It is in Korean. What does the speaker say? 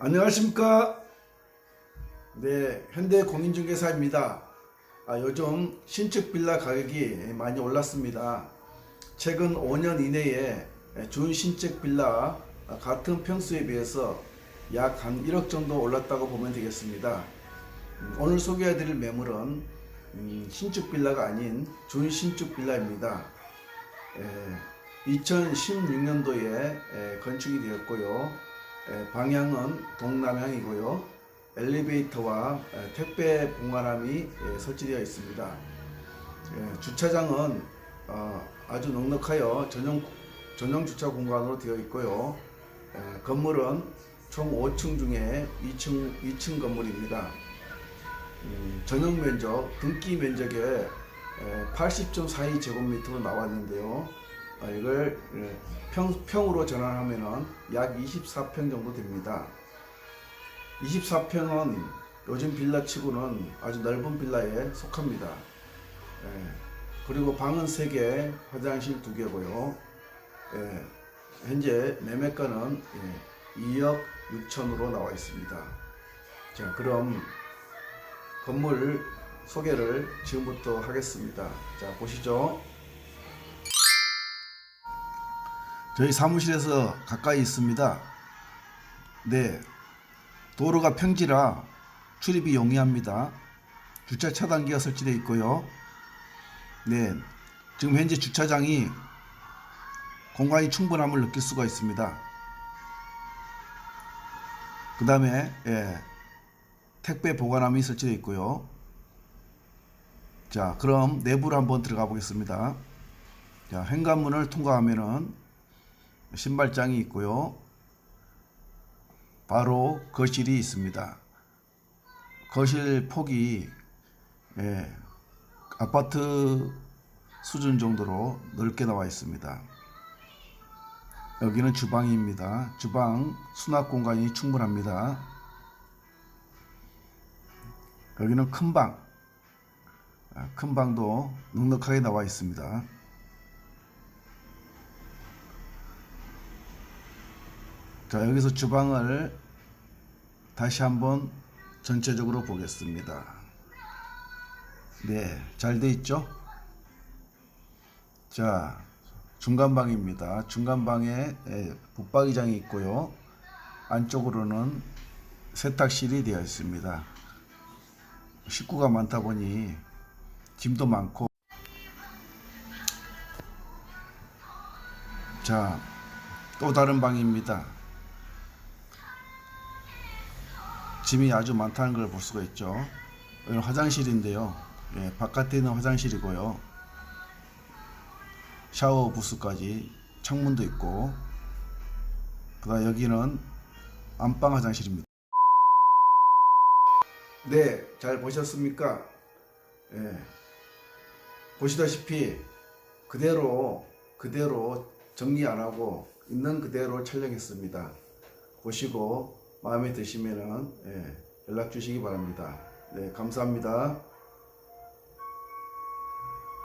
안녕하십니까. 네, 현대 공인중개사입니다. 아, 요즘 신축 빌라 가격이 많이 올랐습니다. 최근 5년 이내에 준 신축 빌라 같은 평수에 비해서 약 한 1억 정도 올랐다고 보면 되겠습니다. 음, 오늘 소개해드릴 매물은 음, 신축 빌라가 아닌 준 신축 빌라입니다. 2016년도에 건축이 되었고요. 에, 방향은 동남향이고요. 엘리베이터와 에, 택배 공간함이 에, 설치되어 있습니다. 에, 주차장은 어, 아주 넉넉하여 전용 전용 주차 공간으로 되어 있고요. 에, 건물은 총 5층 중에 2층 2층 건물입니다. 음, 전용 면적 등기 면적에 80.42 제곱미터로 나왔는데요. 아, 이걸 예, 평, 평으로 전환하면은 약 24평 정도 됩니다. 24평은 요즘 빌라 치고는 아주 넓은 빌라에 속합니다. 예, 그리고 방은 3개, 화장실 2개고요. 예, 현재 매매가는 예, 2억 6천으로 나와 있습니다. 자, 그럼 건물 소개를 지금부터 하겠습니다. 자, 보시죠. 저희 사무실에서 가까이 있습니다. 네. 도로가 평지라 출입이 용이합니다. 주차 차단기가 설치되어 있고요. 네. 지금 현재 주차장이 공간이 충분함을 느낄 수가 있습니다. 그 다음에 예, 택배 보관함이 설치되어 있고요. 자, 그럼 내부로 한번 들어가 보겠습니다. 자, 현관문을 통과하면은 신발장이 있고요. 바로 거실이 있습니다. 거실 폭이 예, 아파트 수준 정도로 넓게 나와 있습니다. 여기는 주방입니다. 주방 수납 공간이 충분합니다. 여기는 큰 방, 아, 큰 방도 넉넉하게 나와 있습니다. 자, 여기서 주방을 다시 한번 전체적으로 보겠습니다. 네, 잘 돼 있죠? 자, 중간방입니다. 중간방에 예, 붙박이장이 있고요. 안쪽으로는 세탁실이 되어 있습니다. 식구가 많다 보니 짐도 많고 자, 또 다른 방입니다. 짐이 아주 많다는 걸 볼 수가 있죠. 여기는 화장실인데요. 예, 바깥에 있는 화장실이고요. 샤워 부스까지 창문도 있고 그다음 여기는 안방 화장실입니다. 네, 잘 보셨습니까? 예. 보시다시피 그대로 그대로 정리 안 하고 있는 그대로 촬영했습니다. 보시고 마음에 드시면은 예, 연락 주시기 바랍니다. 네, 감사합니다.